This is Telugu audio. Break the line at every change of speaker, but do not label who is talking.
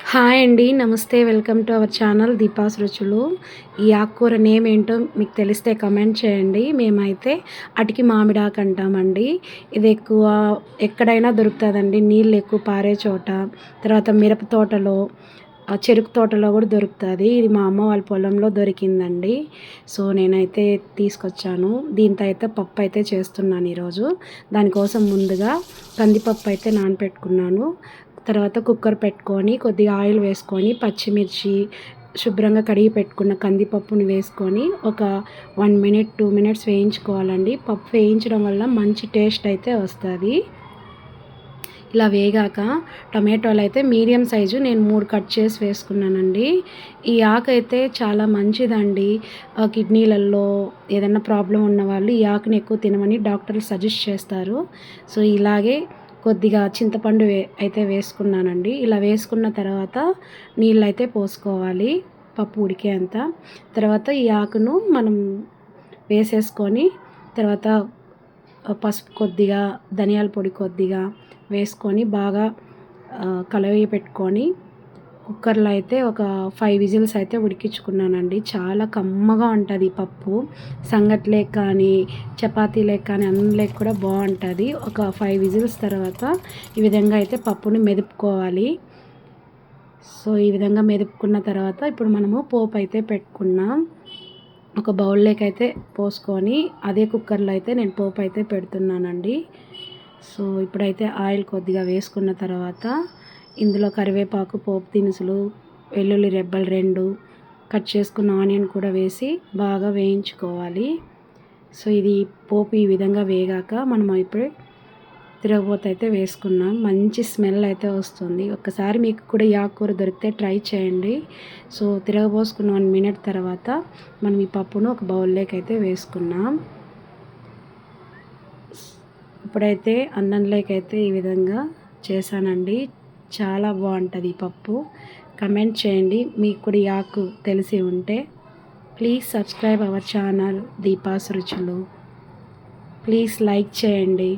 హాయ్ అండి నమస్తే. Welcome to our channel Deepa's రుచులు. ఈ ఆకుకూర నేమ్ ఏంటో మీకు తెలిస్తే కమెంట్ చేయండి. మేమైతే అటికి మామిడాకు అంటామండి. ఇది ఎక్కువ ఎక్కడైనా దొరుకుతుందండి. నీళ్ళు ఎక్కువ పారే చోట తర్వాత మిరప తోటలో చెరుకు తోటలో కూడా దొరుకుతుంది. ఇది మా అమ్మ వాళ్ళ పొలంలో దొరికిందండి. సో నేనైతే తీసుకొచ్చాను. దీంతో అయితే పప్పు అయితే చేస్తున్నాను ఈరోజు. దానికోసం ముందుగా కందిపప్పు అయితే నానపెట్టుకున్నాను. తర్వాత కుక్కర్ పెట్టుకొని కొద్దిగా ఆయిల్ వేసుకొని పచ్చిమిర్చి శుభ్రంగా కడిగి పెట్టుకున్న కందిపప్పుని వేసుకొని ఒక వన్ మినిట్ టూ మినిట్స్ వేయించుకోవాలండి. పప్పు వేయించడం వల్ల మంచి టేస్ట్ అయితే వస్తుంది. ఇలా వేగాక టమాటోలు అయితే మీడియం సైజు నేను మూడు కట్ చేసి వేసుకున్నానండి. ఈ ఆకు అయితే చాలా మంచిదండి. కిడ్నీలలో ఏదైనా ప్రాబ్లం ఉన్న వాళ్ళు ఈ ఆకుని ఎక్కువ తినమని డాక్టర్లు సజెస్ట్ చేస్తారు. సో ఇలాగే కొద్దిగా చింతపండు వే అయితే వేసుకున్నానండి. ఇలా వేసుకున్న తర్వాత నీళ్ళు అయితే పోసుకోవాలి పప్పు ఉడికేంత తర్వాత ఈ ఆకును మనం వేసేసుకొని తర్వాత పసుపు కొద్దిగా ధనియాల పొడి కొద్దిగా వేసుకొని బాగా కలవి పెట్టుకొని కుక్కర్లో అయితే ఒక ఫైవ్ విజిల్స్ అయితే ఉడికించుకున్నానండి. చాలా కమ్మగా ఉంటుంది పప్పు. సంగట్లే కానీ చపాతీలే కానీ అన్నంలేక కూడా బాగుంటుంది. ఒక ఫైవ్ విజిల్స్ తర్వాత ఈ విధంగా అయితే పప్పుని మెదుపుకోవాలి. సో ఈ విధంగా మెదుపుకున్న తర్వాత ఇప్పుడు మనము పోపు అయితే పెట్టుకున్నాం. ఒక బౌల్లోకి అయితే పోసుకొని అదే కుక్కర్లో అయితే నేను పోపు అయితే పెడుతున్నానండి. సో ఇప్పుడైతే ఆయిల్ కొద్దిగా వేసుకున్న తర్వాత ఇందులో కరివేపాకు పోపు దినుసులు వెల్లుల్లి రెబ్బలు రెండు కట్ చేసుకున్న ఆనియన్ కూడా వేసి బాగా వేయించుకోవాలి. సో ఇది పోపు ఈ విధంగా వేగాక మనం ఇప్పుడు తిరగబోత అయితే వేసుకున్నాం. మంచి స్మెల్ అయితే వస్తుంది. ఒక్కసారి మీకు కూడా ఈ ఆకుకూర దొరికితే ట్రై చేయండి. సో తిరగబోసుకున్న వన్ మినిట్ తర్వాత మనం ఈ పప్పును ఒక బౌల్లోకి అయితే వేసుకున్నాం. ఇప్పుడైతే అన్నంలోకి అయితే ఈ విధంగా చేశానండి. చాలా బాగుంటుంది పప్పు. కమెంట్ చేయండి. మీకు కూడా యాకు తెలిసి ఉంటే please subscribe our channel Deepa's రుచులు ప్లీజ్ లైక్ చేయండి.